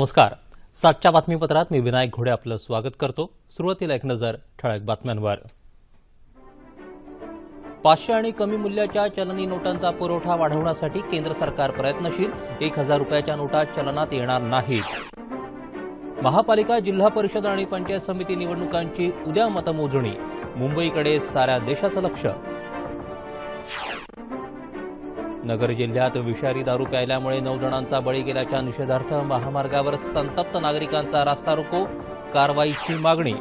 नमस्कार. सातच्या बातमीपत्रात मी विनायक घोडे आपलं स्वागत करतो. सुरुवातीला एक नजर ठळक बातम्यांवर. पाचशे आणि कमी मूल्याच्या चलनी नोटांचा पुरवठा वाढवण्यासाठी केंद्र सरकार प्रयत्नशील. एक हजार रुपयाच्या नोटा चलनात येणार नाहीत. महापालिका जिल्हा परिषद आणि पंचायत समिती निवडणुकांची उद्या मतमोजणी. मुंबईकडे साऱ्या देशाचं लक्ष. नगर जिल्ह्यात विषारी दारू प्यायल्यामुळे नऊ जणांचा बळी गेल्याच्या निषेधार्थ महामार्गावर संतप्त नागरिकांचा रास्ता रोको कारवाईची मागणी.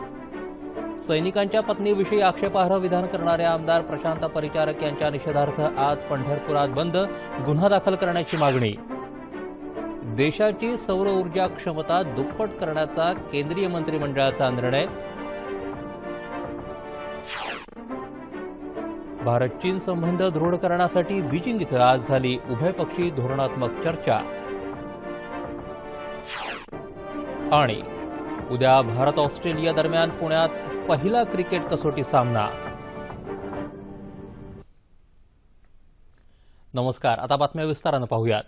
सैनिकांच्या पत्नीविषयी आक्षेपार्ह विधान करणारे आमदार प्रशांत परिचारक यांच्या निषेधार्थ आज पंढरपुरात बंद गुन्हा दाखल करण्याची मागणी. देशाची सौर ऊर्जा क्षमता दुप्पट करण्याचा केंद्रीय मंत्रिमंडळाचा निर्णय भारत चीन संबंध दृढ करण्यासाठी बीजिंग इथं आज झाली उभयपक्षी धोरणात्मक चर्चा. आणि उद्या भारत ऑस्ट्रेलिया दरम्यान पुण्यात पहिला क्रिकेट कसोटी सामना. नमस्कार आता बातम्या विस्तारानं पाहूयात.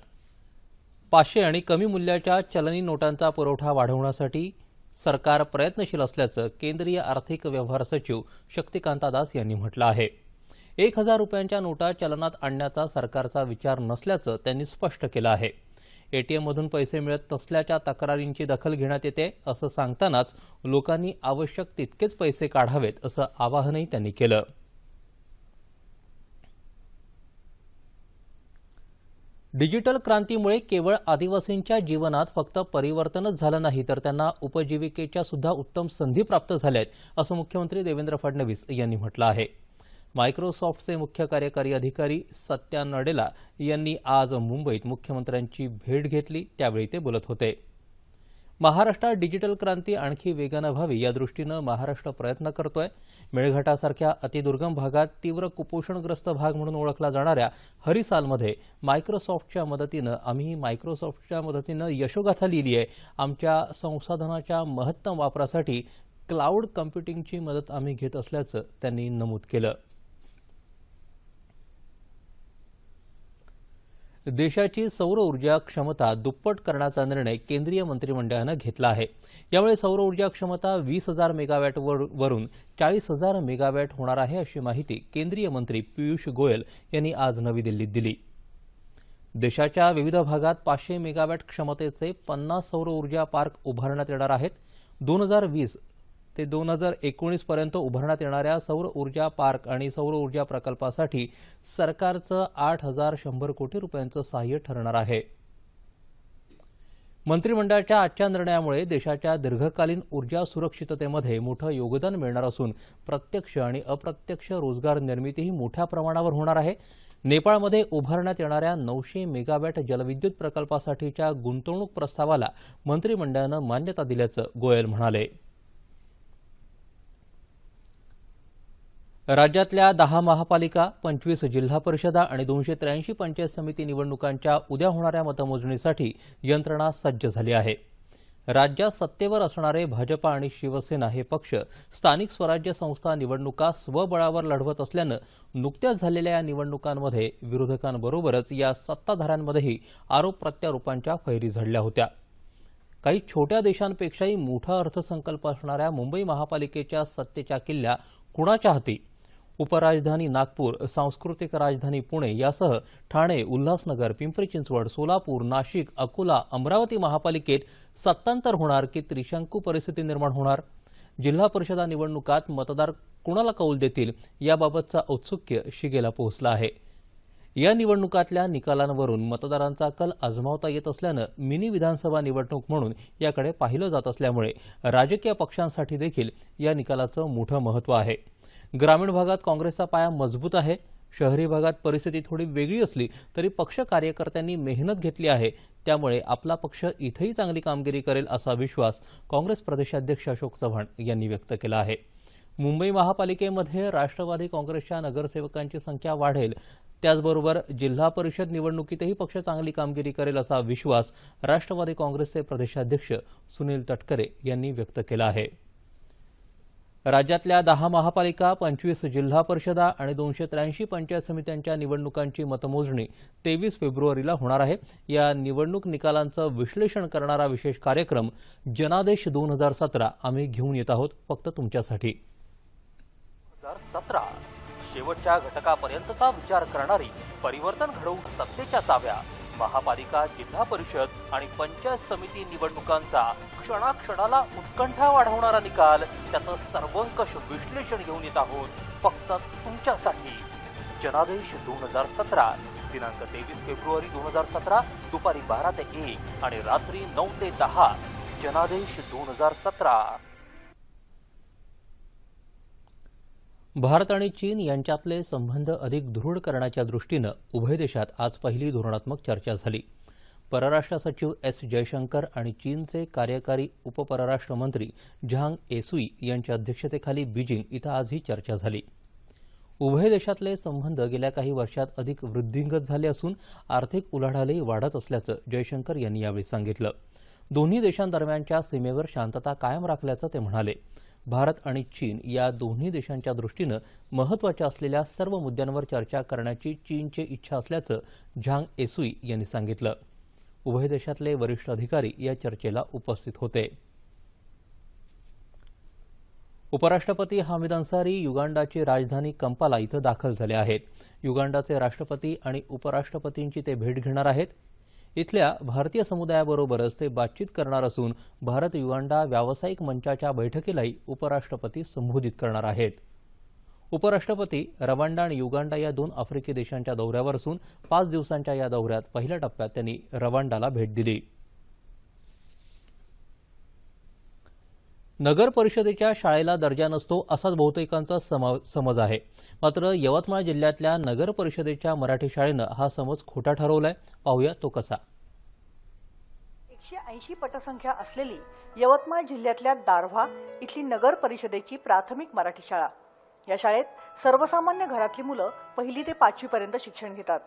पाचशे आणि कमी मूल्याच्या चलनी नोटांचा पुरवठा वाढवण्यासाठी सरकार प्रयत्नशील असल्याचं केंद्रीय आर्थिक व्यवहार सचिव शक्तिकांता दास यांनी म्हटलं आहे. एक हजार रुपयांच्या नोटा चलनात आणण्याचा सरकारचा विचार नसल्याचं त्यांनी स्पष्ट केलं आहे. एटीएममधून पैसे मिळत नसल्याच्या तक्रारींची दखल घेण्यात येते असं सांगतानाच लोकांनी आवश्यक तितकेच पैसे काढावेत असं आवाहनही त्यांनी केलं. डिजिटल क्रांतीमुळे केवळ आदिवासींच्या जीवनात फक्त परिवर्तनच झालं नाही तर त्यांना उपजीविकेच्या सुद्धा उत्तम संधी प्राप्त झाल्या आहेत असं मुख्यमंत्री देवेंद्र फडणवीस यांनी म्हटलं आहे. मायक्रोसॉफ्टचे मुख्य कार्यकारी अधिकारी सत्या नडेला यांनी आज मुंबईत मुख्यमंत्र्यांची भेट घेतली. त्यावेळी ते बोलत होते. महाराष्ट्रात डिजिटल क्रांती आणखी वेगानं व्हावी या दृष्टीनं महाराष्ट्र प्रयत्न करतोय. मेळघाटासारख्या अतिदुर्गम भागात तीव्र कुपोषणग्रस्त भाग म्हणून ओळखला जाणाऱ्या हरिसालमध्ये मायक्रोसॉफ्टच्या मदतीनं आम्ही मायक्रोसॉफ्टच्या मदतीनं यशोगाथा लिहिली आहे. आमच्या संसाधनाच्या महत्तम वापरासाठी क्लाउड कम्प्युटिंगची मदत आम्ही घेत असल्याचं त्यांनी नमूद केलं. देशाची सौर ऊर्जा क्षमता दुप्पट करण्याचा निर्णय केंद्रीय मंत्रिमंडळानं घेतला आहे. यामुळे सौर ऊर्जा क्षमता वीस हजार मेगावॅट वरून चाळीस हजार मेगावॅट होणार आहे अशी माहिती केंद्रीय मंत्री पियुष गोयल यांनी आज नवी दिल्लीत दिली. देशाच्या विविध भागात पाचशे मेगावॅट क्षमतेचे पन्नास सौर ऊर्जा पार्क उभारण्यात येणार आहेत. दोन हजार वीस ते दोन हजार एकोणीसपर्यंत उभारण्यात येणाऱ्या सौर ऊर्जा पार्क आणि सौर ऊर्जा प्रकल्पासाठी सरकारचं आठ हजार शंभर कोटी रुपयांचं सहाय्य ठरणार आहे. मंत्रिमंडळाच्या आजच्या निर्णयामुळे देशाच्या दीर्घकालीन ऊर्जा सुरक्षिततेमध्ये मोठं योगदान मिळणार असून प्रत्यक्ष आणि अप्रत्यक्ष रोजगार निर्मितीही मोठ्या प्रमाणावर होणार आहे. नेपाळमध्ये उभारण्यात येणाऱ्या नऊशे मेगावॅट जलविद्युत प्रकल्पासाठीच्या गुंतवणूक प्रस्तावाला मंत्रिमंडळानं मान्यता दिल्याचं गोयल म्हणाले. राज्यातल्या दहा महापालिका पंचवीस जिल्हा परिषदा आणि दोनशे त्र्याऐंशी पंचायत समिती निवडणुकांच्या उद्या होणाऱ्या मतमोजणीसाठी यंत्रणा सज्ज झाली आहे. राज्यात सत्तेवर असणारे भाजपा आणि शिवसेना हे पक्ष स्थानिक स्वराज्य संस्था निवडणुका स्वबळावर लढवत असल्यानं नुकत्याच झालेल्या या निवडणुकांमध्ये विरोधकांबरोबरच या सत्ताधाऱ्यांमध्येही आरोप प्रत्यारोपांच्या फैरी झडल्या होत्या. काही छोट्या देशांपेक्षाही मोठा अर्थसंकल्प असणाऱ्या मुंबई महापालिकेच्या सत्तेच्या किल्ल्या कुणाच्या हाती? उपराजधानी नागपूर सांस्कृतिक राजधानी पुणे यासह ठाणे उल्हासनगर पिंपरी चिंचवड सोलापूर नाशिक अकोला अमरावती महापालिकेत सत्तांतर होणार की त्रिशंकू परिस्थिती निर्माण होणार? जिल्हा परिषदा निवडणुकात मतदार कुणाला कौल देतील? याबाबतचा औत्सुक्य शिगेला पोहोचला आहे. या निवडणुकातल्या निकालांवरून मतदारांचा कल आजमावता येत असल्यानं मिनी विधानसभा निवडणूक म्हणून याकडे पाहिलं जात असल्यामुळे राजकीय पक्षांसाठी देखील या निकालाचं मोठं महत्त्व आहे. ग्रामीण भागात काँग्रेसचा पाया मजबूत आहे. शहरी भागात परिस्थिती थोडी वेगळी असली तरी पक्ष कार्यकर्त्यांनी मेहनत घेतली आहे. त्यामुळे आपला पक्ष इथंही चांगली कामगिरी करेल असा विश्वास काँग्रेस प्रदेशाध्यक्ष अशोक चव्हाण यांनी व्यक्त केला आहे. मुंबई महापालिकेमध्ये राष्ट्रवादी काँग्रेसच्या नगरसेवकांची संख्या वाढेल. त्याचबरोबर जिल्हा परिषद निवडणुकीतही पक्ष चांगली कामगिरी करेल असा विश्वास राष्ट्रवादी काँग्रेसचे प्रदेशाध्यक्ष सुनील तटकरे यांनी व्यक्त केला आहे. राज्यातल्या दहा महापालिका पंचवीस जिल्हा परिषदा आणि दोनशे त्र्याऐंशी पंचायत समित्यांच्या निवडणुकांची मतमोजणी तेवीस फेब्रुवारीला होणार आहे. या निवडणूक निकालांचं विश्लेषण करणारा विशेष कार्यक्रम जनादेश दोन हजार सतरा आम्ही घेऊन येत आहोत. फक्त तुमच्यासाठी. सतरा शेवटच्या घटकापर्यंतचा विचार करणारी परिवर्तन घडवून सत्तेच्या चाव्या महापालिका जिल्हा परिषद आणि पंचायत समिती निवडणुकांचा क्षणाक्षणाला उत्कंठा वाढवणारा निकाल त्याचं सर्वंकष विश्लेषण घेऊन येत आहोत फक्त तुमच्यासाठी. जनादेश दोन हजार सतरा दिनांक तेवीस फेब्रुवारी दोन हजार सतरा दुपारी बारा ते एक आणि रात्री नऊ ते दहा. जनादेश दोन हजार सतरा. भारत आणि चीन यांच्यातले संबंध अधिक दृढ करण्याच्या दृष्टीनं उभय देशात आज पहिली धोरणात्मक चर्चा झाली. परराष्ट्र सचिव एस जयशंकर आणि चीनचे कार्यकारी उपपरराष्ट्र मंत्री झांग एसुई यांच्या अध्यक्षतेखाली बीजिंग इथं आज ही चर्चा झाली. उभय देशातले संबंध गेल्या काही वर्षात अधिक वृद्धिंगत झाले असून आर्थिक उलाढालही वाढत असल्याचं जयशंकर यांनी यावेळी सांगितलं. दोन्ही देशांदरम्यानच्या सीमेवर शांतता कायम राखल्याचं ते म्हणाले. भारत आणि चीन या दोन्ही देशांच्या दृष्टीनं महत्त्वाच्या असलेल्या सर्व मुद्द्यांवर चर्चा करण्याची चीनची इच्छा असल्याचं झांग एसुई यांनी सांगितलं. उभय देशातले वरिष्ठ अधिकारी या चर्चेला उपस्थित होते. उपराष्ट्रपती हामिद अन्सारी युगांडाची राजधानी कंपाला इथं दाखल झाले आहेत. युगांडाचे राष्ट्रपती आणि उपराष्ट्रपतींची ते भेट घेणार आहेत. इथल्या भारतीय समुदायाबरोबरच ते बातचीत करणार असून भारत युगांडा व्यावसायिक मंचाच्या बैठकीलाही उपराष्ट्रपती संबोधित करणार आहेत. उपराष्ट्रपती रवांडा आणि युगांडा या दोन आफ्रिकी देशांच्या दौऱ्यावर असून पाच दिवसांच्या या दौऱ्यात पहिल्या टप्प्यात त्यांनी रवांडाला भेट दिली. नगर परिषदेच्या शाळेला दर्जा नसतो असाच बहुतेकांचा समा समज आहे. मात्र यवतमाळ जिल्ह्यातल्या नगर परिषदेच्या मराठी शाळेनं हा समज खोटा ठरवलाय. पाहूया तो कसा. एकशे ऐंशी पटसंख्या असलेली यवतमाळ जिल्ह्यातल्या दारव्हा इथली नगर परिषदेची प्राथमिक मराठी शाळा. या शाळेत सर्वसामान्य घरातली मुलं पहिली ते पाचवी पर्यंत शिक्षण घेतात.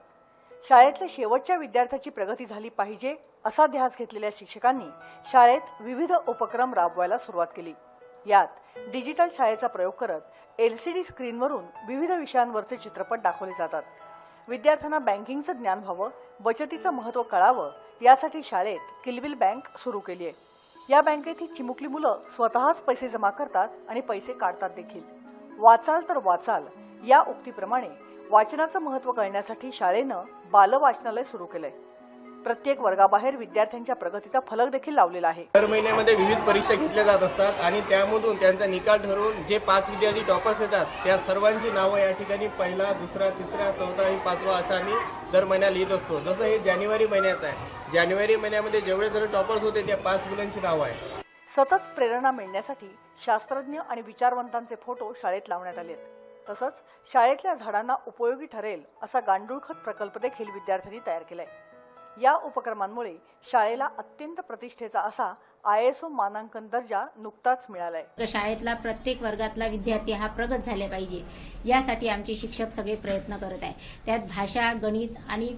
शाळेतल्या शेवटच्या विद्यार्थ्याची प्रगती झाली पाहिजे असा ध्यास घेतलेल्या शिक्षकांनी शाळेत विविध उपक्रम राबवायला सुरुवात केली. यात डिजिटल शाळेचा प्रयोग करत एलसीडी स्क्रीनवरून विविध विषयांवरचे चित्रपट दाखवले जातात. विद्यार्थ्यांना बँकिंगचं ज्ञान व्हावं बचतीचं महत्त्व कळावं यासाठी शाळेत किलबिल बँक सुरू केली आहे या बँकेत ही चिमुकली मुलं स्वतःच पैसे जमा करतात आणि पैसे काढतात देखील. वाचाल तर वाचाल या उक्तीप्रमाणे वाचनाचं महत्त्व कळण्यासाठी शाळेनं बाल वाचनालय सुरू केलंय. प्रत्येक वर्गाबाहेर विद्यार्थ्यांच्या प्रगतीचा फलक देखील लावलेला आहे. दर महिन्यामध्ये विविध परीक्षा घेतल्या जात असतात आणि त्यामधून त्यांचा निकाल ठरवून जे पाच विद्यार्थी टॉपर्स येतात त्या सर्वांची नावं या ठिकाणी पहिला दुसरा तिसरा चौथा आणि पाचवा असं आम्ही दर महिन्याला लिहित असतो. जसं हे जानेवारी महिन्याचं आहे. जानेवारी महिन्यामध्ये जेवढे जण टॉपर्स होते त्या पाच मुलांची नावं आहे सतत प्रेरणा मिळण्यासाठी शास्त्रज्ञ आणि विचारवंतांचे फोटो शाळेत लावण्यात आलेत. तसंच शाळेतल्या झाडांना उपयोगी ठरेल असा गांडूळ खत प्रकल्प देखील विद्यार्थ्यांनी तयार केलाय. या उपक्रमांमुळे शाळेला अत्यंत प्रतिष्ठेचा असा आय एस ओ मानांकन दर्जा नुकताच मिळालाय. तर शाळेतला प्रत्येक वर्गातला विद्यार्थी हा प्रगत झाला पाहिजे. यासाठी आमचे शिक्षक सगळे प्रयत्न करत आहे त्यात भाषा गणित आणि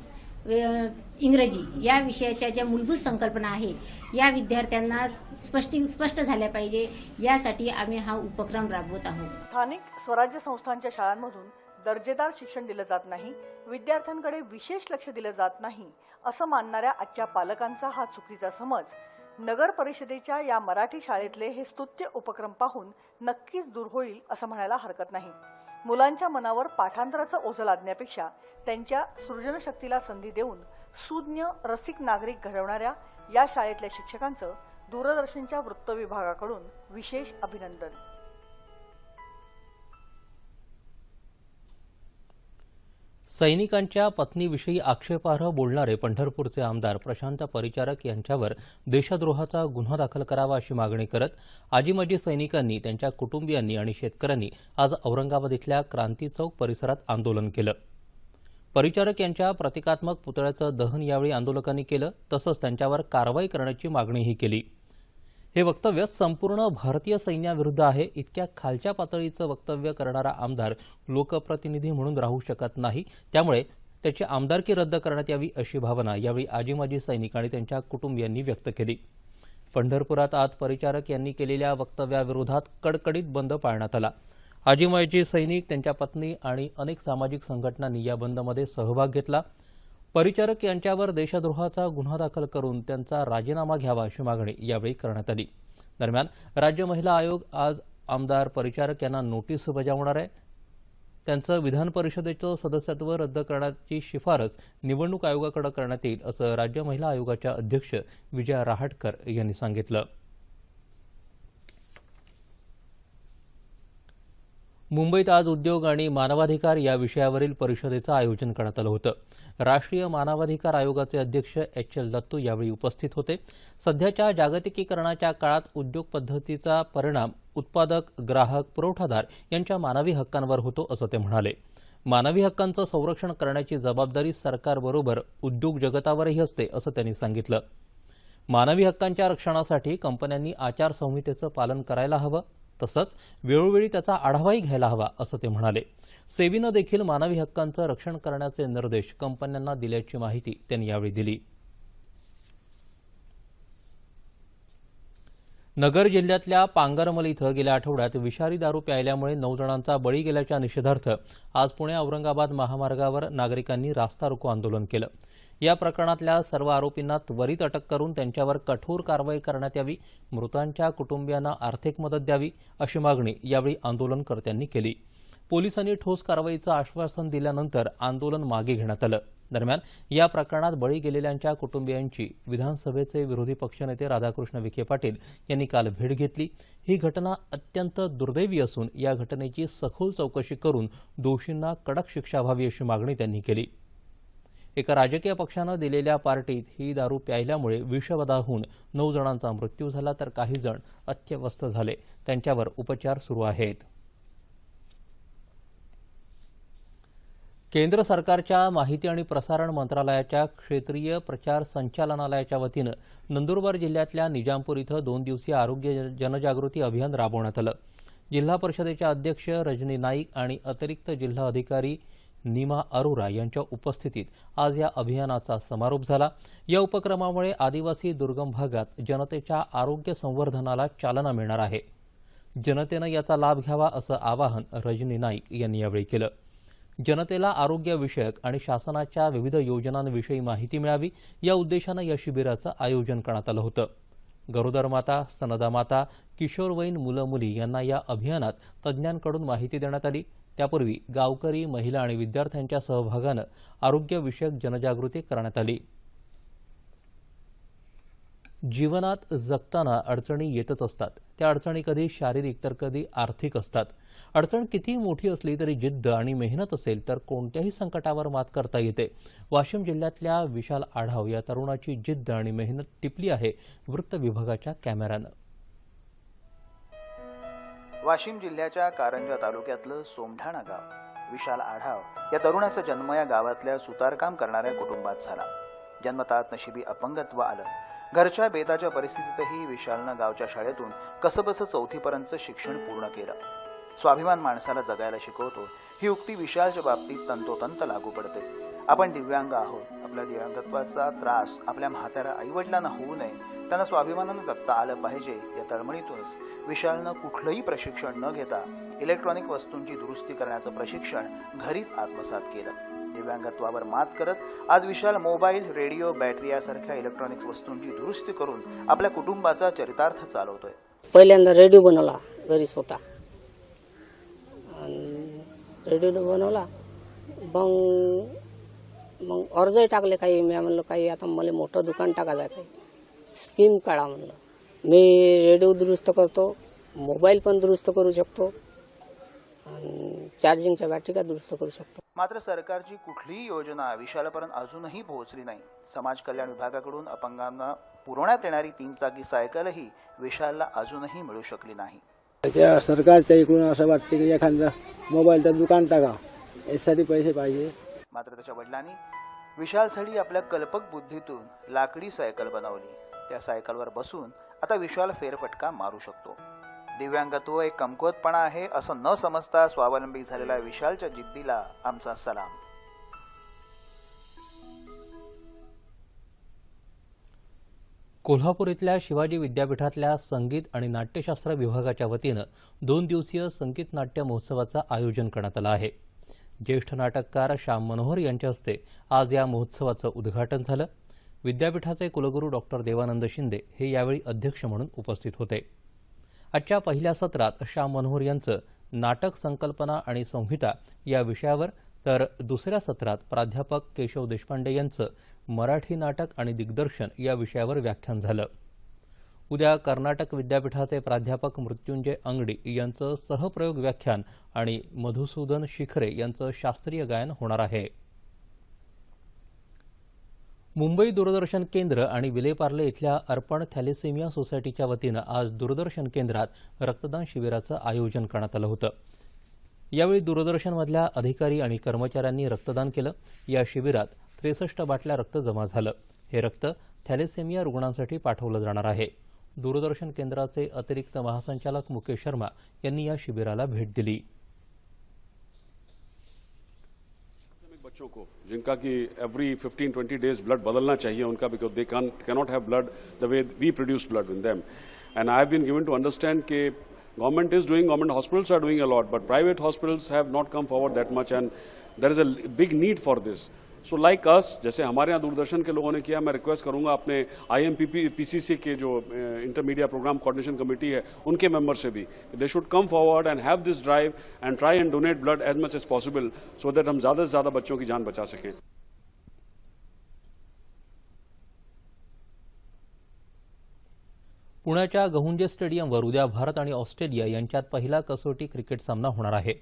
इंग्रजी या विषयाच्या ज्या मूलभूत संकल्पना आहेत या विद्यार्थ्यांना स्पष्टी स्पष्ट झाल्या पाहिजे. यासाठी आम्ही हा उपक्रम राबवत आहोत. स्थानिक स्वराज्य संस्थांच्या शाळांमधून दर्जेदार शिक्षण दिलं जात नाही विद्यार्थ्यांकडे विशेष लक्ष दिलं जात नाही असं मानणाऱ्या आजच्या पालकांचा हा चुकीचा समज. नगर परिषदेच्या या मराठी शाळेतले हे स्तुत्य उपक्रम पाहून नक्कीच दूर होईल असं म्हणायला हरकत नाही. मुलांच्या मनावर पाठांतराचं ओझं लादण्यापेक्षा त्यांच्या सृजनशक्तीला संधी देऊन सुज्ञ रसिक नागरिक घडवणाऱ्या या शाळेतल्या शिक्षकांचं दूरदर्शनच्या वृत्त विभागाकडून विशेष अभिनंदन. सैनिकांच्या पत्नीविषयी आक्षेपार्ह बोलणारे पंढरपूरचे आमदार प्रशांत परिचारक यांच्यावर देशद्रोहाचा गुन्हा दाखल करावा अशी मागणी करत आजी माजी सैनिकांनी त्यांच्या कुटुंबियांनी आणि शेतकऱ्यांनी आज औरंगाबाद इथल्या क्रांती चौक परिसरात आंदोलन केलं. परिचारक यांच्या प्रतिकात्मक पुतळ्याचं दहन यावेळी आंदोलकांनी केलं तसंच त्यांच्यावर कारवाई करण्याची मागणीही केली. हे वक्तव्य संपूर्ण भारतीय सैन्याविरुद्ध आहे. इतक्या खालच्या पातळीचं वक्तव्य करणारा आमदार लोकप्रतिनिधी म्हणून राहू शकत नाही. त्यामुळे त्याची आमदारकी रद्द करण्यात यावी अशी भावना यावेळी आजी माजी सैनिक आणि त्यांच्या कुटुंबियांनी व्यक्त केली. पंढरपुरात आज परिचारक यांनी केलेल्या वक्तव्याविरोधात कडकडीत बंद पाळण्यात आला. आजीमाजी सैनिक त्यांच्या पत्नी आणि अनेक सामाजिक संघटनांनी या बंदमध्ये सहभाग घेतला. परिचारक यांच्यावर देशद्रोहाचा गुन्हा दाखल करून त्यांचा राजीनामा घ्यावा अशी मागणी यावेळी करण्यात आली. दरम्यान राज्य महिला आयोग आज आमदार परिचारक यांना नोटीस बजावणार आहे. त्यांचं विधान परिषदेचं सदस्यत्व रद्द करण्याची शिफारस निवडणूक आयोगाकडे करण्यात येईल असं राज्य महिला आयोगाच्या अध्यक्ष विजया रहाटकर यांनी सांगितलं. मुंबईत आज उद्योग आणि मानवाधिकार या विषयावरील परिषदेचं आयोजन करण्यात आलं होतं. राष्ट्रीय मानवाधिकार आयोगाचे अध्यक्ष एच एल दत्तू यावेळी उपस्थित होते. सध्याच्या जागतिकीकरणाच्या काळात उद्योग पद्धतीचा परिणाम उत्पादक ग्राहक पुरवठादार यांच्या मानवी हक्कांवर होतो असं ते म्हणाले. मानवी हक्कांचं संरक्षण करण्याची जबाबदारी सरकारबरोबर उद्योग जगतावरही असते असं त्यांनी सांगितलं. मानवी हक्कांच्या रक्षणासाठी कंपन्यांनी आचारसंहितेचं पालन करायला हवं. तसंच वेळोवेळी त्याचा आढावाही घ्यायला हवा असं ते म्हणाले. सेबीनं देखील मानवी हक्कांचं रक्षण करण्याचे निर्देश कंपन्यांना दिल्याची माहिती त्यांनी यावेळी दिली. नगर जिल्ह्यातल्या पांगरमल इथं गेल्या आठवड्यात विषारी दारू प्यायल्यामुळे नऊ जणांचा बळी गेल्याच्या निषेधार्थ आज पुणे औरंगाबाद महामार्गावर नागरिकांनी रास्ता रोको आंदोलन केलं. या प्रकरणातल्या सर्व आरोपींना त्वरित अटक करून त्यांच्यावर कठोर कारवाई करण्यात यावी मृतांच्या कुटुंबियांना आर्थिक मदत द्यावी अशी मागणी यावेळी आंदोलनकर्त्यांनी केली. पोलिसांनी ठोस कारवाईचं आश्वासन दिल्यानंतर आंदोलन मागे घेण्यात आलं. दरम्यान या प्रकरणात बळी गेलेल्यांच्या कुटुंबियांची विधानसभेचे विरोधी पक्षनेते राधाकृष्ण विखे पाटील यांनी काल भेट घेतली. ही घटना अत्यंत दुर्दैवी असून या घटनेची सखोल चौकशी करून दोषींना कडक शिक्षा व्हावी अशी मागणी त्यांनी केली. एका राजकीय पक्षानं दिलेल्या पार्टीत ही दारू प्यायल्यामुळे विषबाधा नऊ जणांचा मृत्यू झाला तर काही जण अत्यवस्थ झाले. त्यांच्यावर उपचार सुरू आहेत. केंद्र सरकारच्या माहिती आणि प्रसारण मंत्रालयाच्या क्षेत्रीय प्रचार संचालनालयाच्या वतीनं नंदुरबार जिल्ह्यातल्या निजामपूर इथं दोन दिवसीय आरोग्य जनजागृती अभियान राबवण्यात आलं. जिल्हा परिषदेच्या अध्यक्ष रजनी नाईक आणि अतिरिक्त जिल्हा अधिकारी नीमा अरोरा यांच्या उपस्थितीत आज या अभियानाचा समारोप झाला. या उपक्रमामुळे आदिवासी दुर्गम भागात जनतेच्या आरोग्य संवर्धनाला चालना मिळणार आहे. जनतेनं याचा लाभ घ्यावा असं आवाहन रजनी नाईक यांनी यावेळी केलं. जनतेला आरोग्यविषयक आणि शासनाच्या विविध योजनांविषयी माहिती मिळावी या उद्देशानं या शिबिराचं आयोजन करण्यात आलं होतं. गरोदर माता स्तनदा माता किशोरवयीन मुलं मुली यांना या अभियानात तज्ज्ञांकडून माहिती देण्यात आली. त्यापूर्वी गावकरी महिला आणि विद्यार्थ्यांच्या सहभागानं आरोग्यविषयक जनजागृती करण्यात आली. जीवनात जगताना अडचणी येतच असतात. त्या अडचणी कधी शारीरिक तर कधी आर्थिक असतात. अडचण कितीही मोठी असली तरी जिद्द आणि मेहनत असेल तर कोणत्याही संकटावर मात करता येते. वाशिम जिल्ह्यातल्या विशाल आढाव या तरुणाची जिद्द आणि मेहनत टिपली आहे वृत्त विभागाच्या कॅमेऱ्यानं. वाशिम जिल्ह्याच्या कारंजा तालुक्यातलं सोमठाणा गाव विशाल आढाव या तरुणाचा जन्म या गावातल्या सुतारकाम करणाऱ्या कुटुंबात झाला. जन्मतात नशिबी अपंगत्व आलं. घरच्या बेताच्या परिस्थितीतही विशालनं गावच्या शाळेतून कसबस चौथीपर्यंत शिक्षण पूर्ण केलं. स्वाभिमान माणसाला जगायला शिकवतो ही उक्ती विशालच्या बाबतीत तंतोतंत लागू पडते. आपण दिव्यांग आहोत. आपल्या दिव्यांगत्वाचा त्रास आपल्या म्हाताऱ्या आईवडिलांना होऊ नये. त्यांना स्वाभिमानानं जगता आलं पाहिजे या तळमळीतूनच. विशालनं कुठलंही प्रशिक्षण न घेता इलेक्ट्रॉनिक वस्तूंची दुरुस्ती करण्याचं प्रशिक्षण घरीच आत्मसात केलं. दिव्यांगत्वावर मात करत आज विशाल मोबाईल रेडिओ बॅटरी यासारख्या इलेक्ट्रॉनिक्स वस्तूंची दुरुस्ती करून आपल्या कुटुंबाचा चरितार्थ चालवतोय. पहिल्यांदा रेडिओ बनवला घरी स्वतः रेडिओ बनवला मग मग अर्जही टाकले काही. मी म्हणलं काही आता मला मोठं दुकान टाकायचं आहे काही. स्कीम काढा म्हणलं. मी रेडिओ दुरुस्त करतो मोबाईल पण दुरुस्त करू शकतो आणि चार्जिंगच्या बॅटरी का दुरुस्त करू शकतो. मात्र सरकारची कुठलीही योजना विशालपर्यंत अजूनही पोहोचली नाही. समाज कल्याण विभागाकडून अपंगांना पुरवण्यात येणारी तीन चाकी सायकलही विशालला अजूनही मिळू शकली नाही. त्या सरकारच्या इकडून असं वाटते की एखादं मोबाईलचं दुकान टाका. यासाठी पैसे पाहिजे. मात्र त्याच्या वडिलांनी विशालसाठी आपल्या कल्पक बुद्धीतून लाकडी सायकल बनवली. त्या सायकलवर बसून आता विशाल फेरफटका मारू शकतो. दिव्यांगत्व एक कमकुवतपणा आहे असं न समजता स्वावलंबी झालेल्या विशालच्या जिद्दीला आमचा सलाम. कोल्हापूर इथल्या शिवाजी विद्यापीठातल्या संगीत आणि नाट्यशास्त्र विभागाच्या वतीनं दोन दिवसीय संगीत नाट्य महोत्सवाचं आयोजन करण्यात आलं आहे. ज्येष्ठ नाटककार श्याम मनोहर यांच्या हस्ते आज या महोत्सवाचं उद्घाटन झालं. विद्यापीठाचे कुलगुरू डॉक्टर देवानंद शिंदे हे यावेळी अध्यक्ष म्हणून उपस्थित होते. आजच्या पहिल्या सत्रात श्याम मनोहर यांचं नाटक संकल्पना आणि संहिता या विषयावर तर दुसऱ्या सत्रात प्राध्यापक केशव देशपांडे यांचं मराठी नाटक आणि दिग्दर्शन या विषयावर व्याख्यान झालं. उद्या कर्नाटक विद्यापीठाचे प्राध्यापक मृत्युंजय अंगडी यांचं सहप्रयोग व्याख्यान आणि मधुसूदन शिखरे यांचं शास्त्रीय गायन होणार आहे. मुंबई दूरदर्शन केंद्र आणि विलेपार्ले इथल्या अर्पण थॅलेसेमिया सोसायटीच्या वतीनं आज दूरदर्शन केंद्रात रक्तदान शिबिराचं आयोजन करण्यात आलं होतं. यावेळी दूरदर्शनमधल्या अधिकारी आणि कर्मचाऱ्यांनी रक्तदान केलं. या शिबिरात त्रेसष्ट बाटल्या रक्त जमा झालं. हे रक्त थॅलेसेमिया रुग्णांसाठी पाठवलं जाणार आहे. दूरदर्शन केंद्राचे अतिरिक्त महासंचालक मुकेश शर्मा शिबिराला भेट दिली. बच्चों को, जिनका कि एवरी 15 20 डेज़ ब्लड बदलना चाहिए, उनका because they can cannot have blood the way we produce blood in them and I have been given to understand K government is doing government hospitals are doing a lot but private hospitals have not come forward that much and there is a big need for this so like us जैसे हमारे यहाँ दूरदर्शन के लोगों ने KIA, मैं request करूँगा अपने I M P P C C के जो इंटरमीडिया प्रोग्राम कोऑर्डिनेशन कमेटी है, उनके मेंबर से भी they should come forward and have this drive and try and donate blood as much as possible so that हम ज़्यादा से ज़्यादा बच्चों की जान बचा सकें। पुण्याच्या गहुंजे स्टेडियमवर उद्या भारत आणि ऑस्ट्रेलिया यांच्यात पहिला कसोटी क्रिकेट सामना होणार आहे.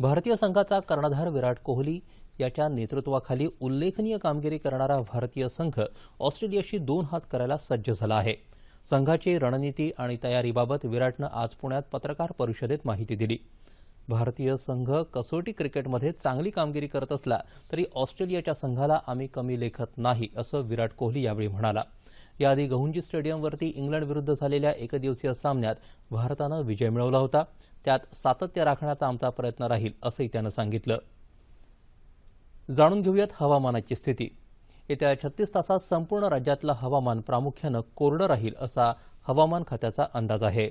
भारतीय संघाचा कर्णधार विराट कोहली याच्या नेतृत्वाखाली उल्लेखनीय कामगिरी करणारा भारतीय संघ ऑस्ट्रेलियाशी दोन हात करायला सज्ज झाला आहे. संघाची रणनीती आणि तयारीबाबत विराटनं आज पुण्यात पत्रकार परिषदेत माहिती दिली. भारतीय संघ कसोटी क्रिकेटमध्ये चांगली कामगिरी करत असला तरी ऑस्ट्रेलियाच्या संघाला आम्ही कमी लेखत नाही असं विराट कोहली यावेळी म्हणाला. याआधी गहुंजी स्टेडियमवरती इंग्लंड विरुद्ध झालेल्या एकदिवसीय सामन्यात भारतानं विजय मिळवला होता. त्यात सातत्य राखण्याचा आमचा प्रयत्न राहील असंही त्यानं सांगितलं. जाणून घेऊयात हवामानाची स्थिती. येत्या छत्तीस तासात संपूर्ण राज्यातलं हवामान प्रामुख्यानं कोरडं राहील असा हवामान खात्याचा अंदाज आहे.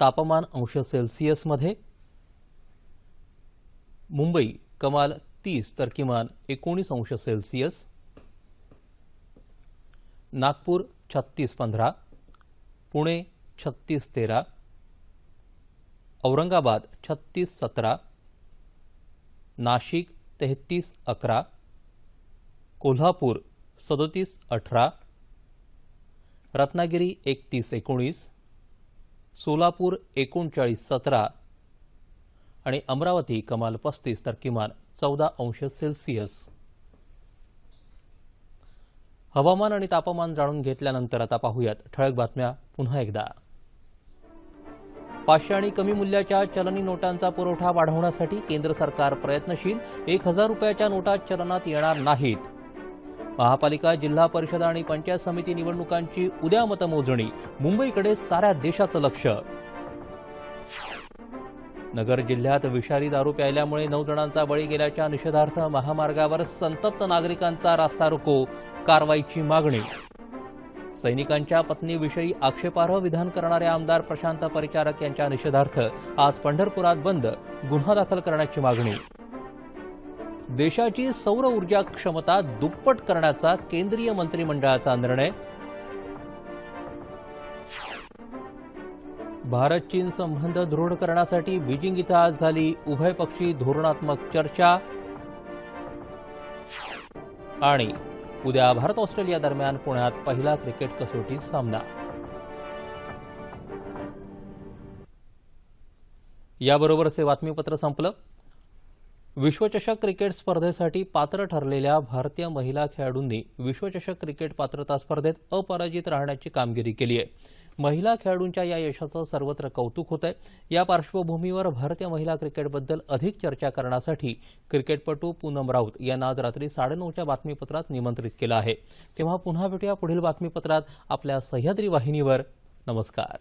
तापमान अंश सेल्सिअसमध्ये मुंबई कमाल तीस तर किमान एकोणीस अंश सेल्सिअस. नागपूर छत्तीस पंधरा. पुणे छत्तीस तेरा. औरंगाबाद छत्तीस सतरा. नाशिक तेहतीस अकरा कोल्हापूर सदोतीस अठरा रत्नागिरी एकतीस एकोणीस सोलापूर एकोणचाळीस सतरा आणि अमरावती कमाल पस्तीस तर किमान चौदा अंश सेल्सिअस. हवामान आणि तापमान जाणून घेतल्यानंतर आता पाहूयात ठळक बातम्या पुन्हा एकदा. पाचशे आणि कमी मूल्याच्या चलनी नोटांचा पुरवठा वाढवण्यासाठी केंद्र सरकार प्रयत्नशील. एक हजार रुपयाच्या नोटा चलनात येणार नाहीत. महापालिका जिल्हा परिषद आणि पंचायत समिती निवडणुकांची उद्या मतमोजणी. मुंबईकडे साऱ्या देशाचं लक्ष. नगर जिल्ह्यात विषारी दारू प्यायल्यामुळे नऊ जणांचा बळी गेल्याच्या निषेधार्थ महामार्गावर संतप्त नागरिकांचा रास्ता रोको. कारवाईची मागणी सैनिकांच्या पत्नीविषयी आक्षेपार्ह विधान करणारे आमदार प्रशांत परिचारक यांच्या निषेधार्थ आज पंढरपुरात बंद गुन्हा दाखल करण्याची मागणी. देशाची सौर ऊर्जा क्षमता दुप्पट करण्याचा केंद्रीय मंत्रिमंडळाचा निर्णय. भारत चीन संबंध दृढ करण्यासाठी बीजिंग इथं आज झाली उभयपक्षी धोरणात्मक चर्चा. आणि उद्या भारत ऑस्ट्रेलिया दरम्यान पुण्यात पहिला क्रिकेट कसोटी सामना. याबरोबरच हे बातमीपत्र संपलं. विश्वचषक क्रिकेट स्पर्धेसाठी पात्र ठरलेल्या भारतीय महिला खेळाडूंनी विश्वचषक क्रिकेट पात्रता स्पर्धेत अपराजित राहण्याची कामगिरी केली आहे महिला खेळाडूंच्या या यशाचं सर्वत्र कौतुक होत आहे. या पार्श्वभूमीवर भारतीय महिला क्रिकेटबद्दल अधिक चर्चा करण्यासाठी क्रिकेटपटू पूनम राऊत यांना आज रात्री साडेनऊच्या बातमीपत्रात निमंत्रित केलं आहे. तेव्हा पुन्हा भेटूया पुढील बातमीपत्रात आपल्या सह्याद्री वाहिनीवर. नमस्कार.